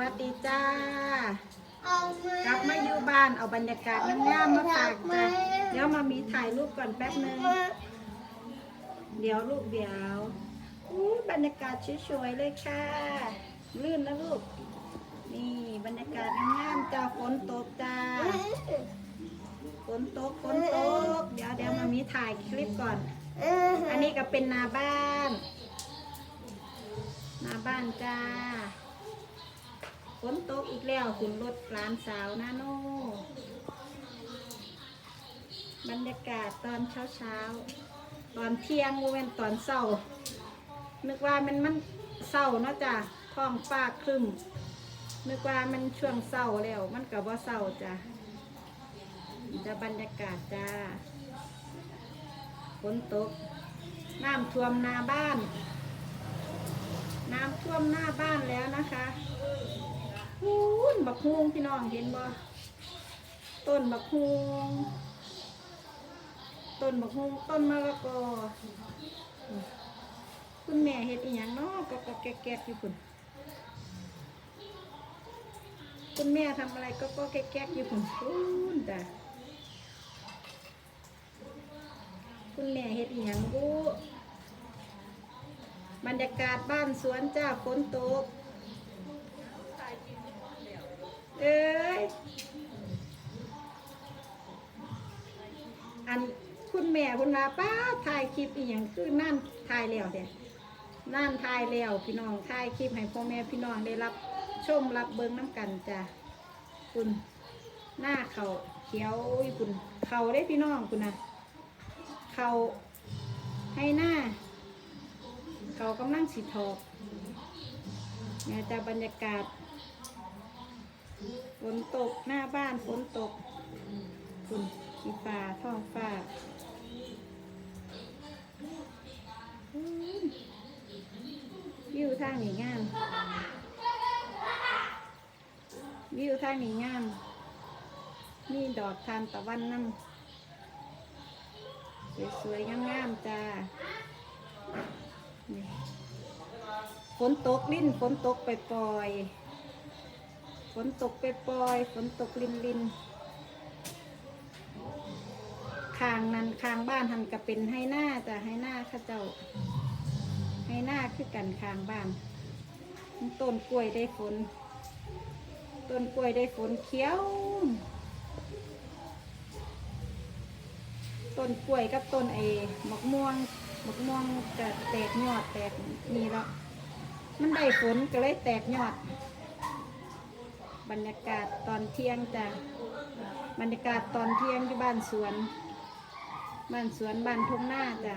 วัสดีจ้า เอามากลับมาอยู่บ้านเอาบรรยากาศงามๆมาฝากจ้ะเดี๋ยวมามีถ่ายรูปก่อนแป๊บนึง เดี๋ยวลูกเดี๋ยวอู้บรรยากาศสวยๆเลยค่ะ ลื่นนะลูก นี่บรรยากาศงามๆจ้าฝนตกจ้าฝนตกฝนตก เดี๋ยวเดี๋ยวมามีถ่ายคลิปก่อน อันนี้ก็เป็นนาบ้าน นาบ้านจ้าฝ นตกอีกแล้วคุณรถร้านสาวนาโน บรรยากาศตอนเช้าเช้าตอนเที่ยงโมเวนตอนเศร้า นึกว่ามันมันเศร้าเนาะจ้ะท้องฟ้าครึ้มนึกว่ามันช่วงเศร้าแล้ว มันกับว่าเศร้าจ้ะจะบรรยากาศจ้าฝนตก น้ำท่วมหน้าบ้าน น้ำท่วมหน้าบ้านแล้วนะคะ บักฮวงพี่น้องเห็นบ่ต้นบักฮวงต้นบักฮวงต้นมะละกอคุณแม่เฮ็ดอีหยังเนาะก็ก็แก๊กๆอยู่คุณคุณแม่ทำอะไรก็ก็แก๊กๆอยู่คุณคุณจ้ะคุณแม่เฮ็ดอีหยังบูบรรยากาศบ้านสวนจ้าฝนตก เอ้ย อันคุณแม่คุณว่าป้าถ่ายคลิปอีหยังคือนั่นถ่ายแล้วเด้นั่นถ่ายแล้วพี่น้องถ่ายคลิปให้พ่อแม่พี่น้องได้รับชมรับเบิ้งน้ำกันจ้ะคุณหน้าเขาเขียวคุณเขาได้พี่น้องคุณนะเขาให้หน้า เขากำลังสีทอกเนี่ยจะบรรยากาศฝนตกหน้าบ้านฝนตกฝุ่น สีฟ้าท้องฟ้าวิวทางนี้งามวิวทางนี้งามมีดอกทานตะวันน้ำสวยๆงามๆจ้าฝนตกลิ้นฝนตกไปปล่อยฝนตกไปปล่อยฝนตกลินลิน คางนั้นคางบ้านหันก็เป็นให้หน้าจ้ะให้หน้าข้าเจ้า ให้หน้าคือกันคางบ้าน ต้นกล้วยได้ฝน ต้นกล้วยได้ฝนเขียว ต้นกล้วยกับต้นเอหมกม่วงหมกม่วงจะแตกยอดแตกนี่แล้วมันได้ฝนก็เลยแตกยอด บรรยากาศตอนเที่ยงจ้ะบรรยากาศตอนเที่ยงที่บ้านสวน บ้านสวนบ้านทุ่งหน้าจ้ะ